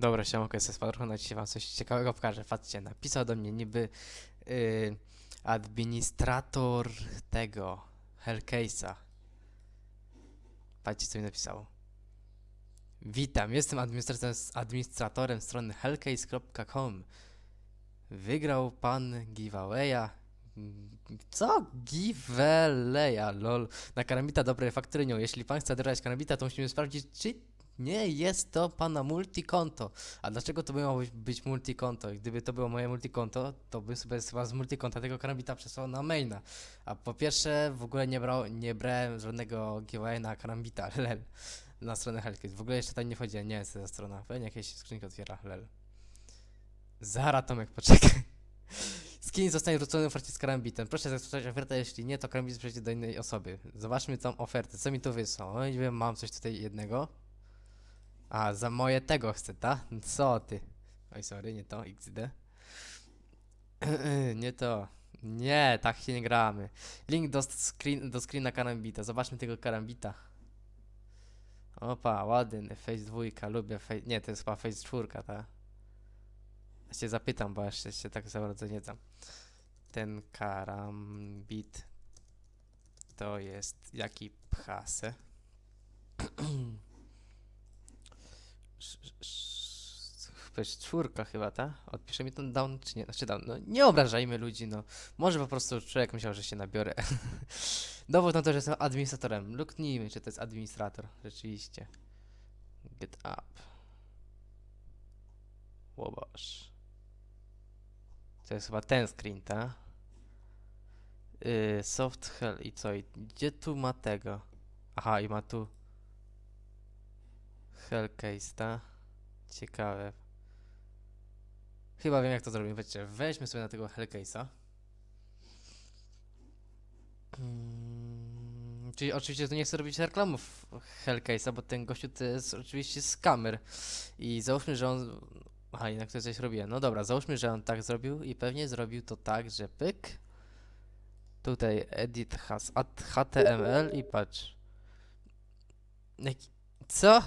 Dobra, siemanko, jestem Spadrochon, a dzisiaj wam coś ciekawego pokażę. Patrzcie, napisał do mnie niby yy, administrator tego Hellcase'a. Patrzcie, co mi napisał. Witam, jestem administratorem, administratorem strony hellcase.com. Wygrał pan giveawaya. Co? Giveawaya, lol. Na karambita dobrej faktorynią. Jeśli pan chce odebrać karambita, to musimy sprawdzić, czy nie jest to pana multikonto. A dlaczego to by miało być, być multikonto? Gdyby to było moje multikonto, to bym sobie chyba z multikonta tego karambita przesłał na maina. A po pierwsze, w ogóle nie, brał, nie brałem żadnego giveaway na karambita, lel. Na stronę Hellcase. W ogóle jeszcze tam nie wchodziłem, nie jest ta strona. Pewnie jakieś skrzynki otwiera, lel. Zara Tomek, poczekaj. Skin zostanie wrócony w ofercie z karambitem. Proszę zastosować ofertę, jeśli nie, to karambit przejdzie do innej osoby. Zobaczmy tą ofertę. Co mi tu wysłał? Oj, wiem, mam coś tutaj jednego. A, za moje tego chcę, ta? Co ty? Oj, sorry, nie to, XD. nie to. Nie, tak się nie gramy. Link do, screen, do screena karambita. Zobaczmy tego karambita. Opa, ładny, face dwójka, lubię face... Nie, to jest chyba face czwórka, ta. Ja się zapytam, bo jeszcze się tak za bardzo nie znam. Ten karambit to jest jaki pchase? To czwórka chyba, ta? Odpisze mi ten down, czy nie? Znaczy down, no nie obrażajmy ludzi, no. Może po prostu człowiek myślał, że się nabiorę. Dowód na to, że jestem administratorem. Luknijmy, czy to jest administrator. Rzeczywiście. Get up. Łoboż. To jest chyba ten screen, ta? Yy, soft hell i co? I gdzie tu ma tego? Aha, i ma tu Hellcase, ta? Ciekawe. Chyba wiem jak to zrobimy. Wiecie, weźmy sobie na tego Hellcase'a. Mm, czyli oczywiście tu nie chcę robić reklamów Hellcase'a, bo ten gościu to jest oczywiście skamer. I załóżmy, że on... Aha, jednak to coś robiłem. No dobra, załóżmy, że on tak zrobił i pewnie zrobił to tak, że pyk. Tutaj edit has html i patrz. Co?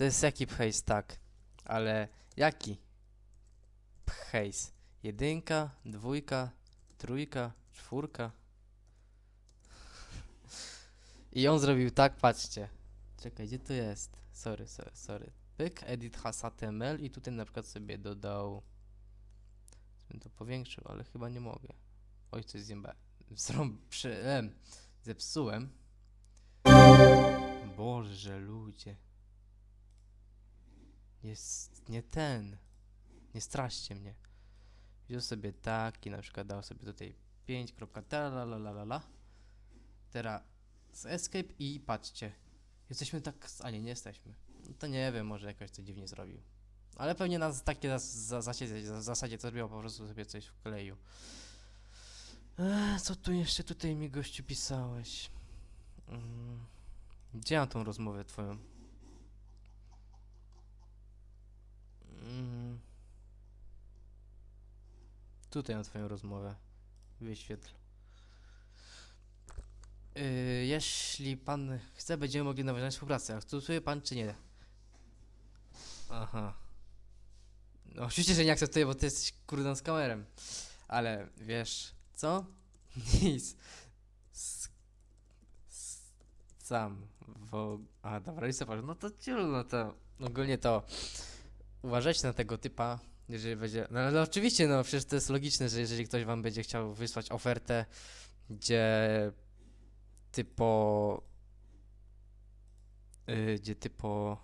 To jest jaki pchejs, tak. Ale jaki? Pchejs. Jedynka, dwójka, trójka, czwórka. I on zrobił tak, patrzcie. Czekaj, gdzie to jest? Sorry, sorry, sorry. Pyk, edit HTML i tutaj na przykład sobie dodał... Bym to powiększył, ale chyba nie mogę. Oj, coś zjebałem. Zrąb... Zepsułem. Boże, ludzie. Jest nie ten. Nie straszcie mnie. Wziął sobie tak i na przykład dał sobie tutaj 5.la. Teraz z escape i patrzcie. Jesteśmy tak. A nie, nie jesteśmy. No to nie wiem, może jakoś to dziwnie zrobił. Ale pewnie na z- takie zas- za, zasadzie, za, zasadzie to zrobił, po prostu sobie coś wkleił. Eee, co tu jeszcze tutaj mi gościu pisałeś? Mm. Gdzie mam tą rozmowę twoją? Mm. Tutaj mam twoją rozmowę. Wyświetl. Yy, jeśli pan chce, będziemy mogli nawiązać współpracę. Akceptuje pan czy nie? Aha. No oczywiście, że nie akceptuję, bo ty jesteś kurde z kamerem. Ale wiesz co? Nic. Sam. Wo... A, dobra, zobacz. No to ciul, no to ogólnie to uważajcie na tego typa, jeżeli będzie. No ale oczywiście, no przecież to jest logiczne, że jeżeli ktoś wam będzie chciał wysłać ofertę, gdzie typo. Yy, gdzie typo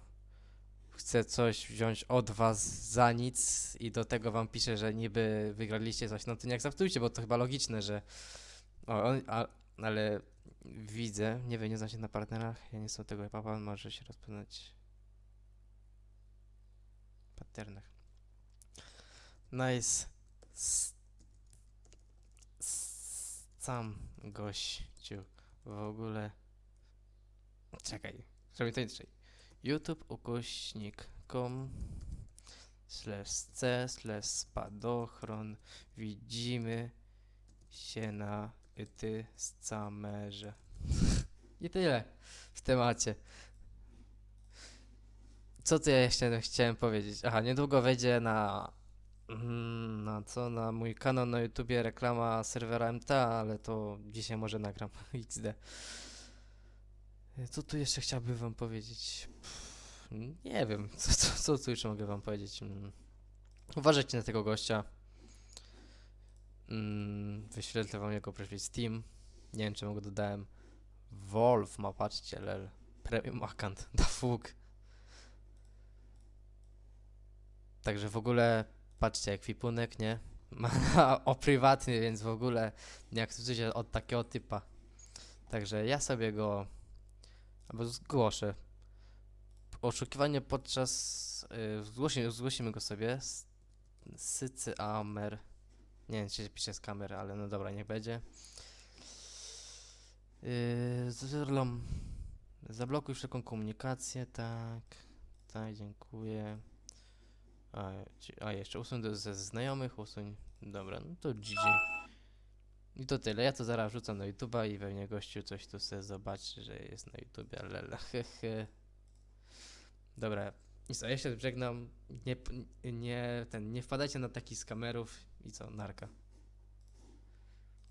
chce coś wziąć od was za nic i do tego wam pisze, że niby wygraliście coś, no to nie akceptujcie, bo to chyba logiczne, że. O, on, a, ale widzę, nie wiem, nie znam się na partnerach, ja nie jestem tego papa, może się rozpoznać patternach. Nice. Sam gościu w ogóle. Czekaj, zrobię to inaczej. YouTube ukośnik.com slash c slash spadochron widzimy się na ty scamerze. I tyle w temacie. Co tu ja jeszcze chciałem powiedzieć? Aha, niedługo wejdzie na. mm, Na co? Na mój kanał na YouTubie reklama serwera MTA, ale to dzisiaj może nagram XD. Co tu jeszcze chciałbym wam powiedzieć? Nie wiem, co, co, co tu jeszcze mogę wam powiedzieć? Mm. Uważajcie na tego gościa. Mm, wyświetlę wam jego profil Steam. Nie wiem, czemu go dodałem. Wolf ma, patrzcie, lel. Premium account, da fuk. Także w ogóle, patrzcie, ekwipunek, nie? Ma o prywatny, więc w ogóle nie akceptujcie od takiego typa. Także ja sobie go albo zgłoszę. Oszukiwanie podczas. Yy, zgłosimy, zgłosimy go sobie. Sycy Amer. Nie wiem, czy się pisze z kamery, ale no dobra, niech będzie. Yy. Zablokuj wszelką komunikację, tak. Tak, dziękuję. A, a jeszcze usuń ze znajomych, usuń. Dobra, no to GG. I to tyle. Ja to zaraz wrzucam na YouTube'a i pewnie gościu coś tu sobie zobaczy, że jest na YouTubie, ale hehe. Dobra. I co, ja się żegnam. Nie, nie, ten, nie wpadajcie na taki z kamerów i co, narka.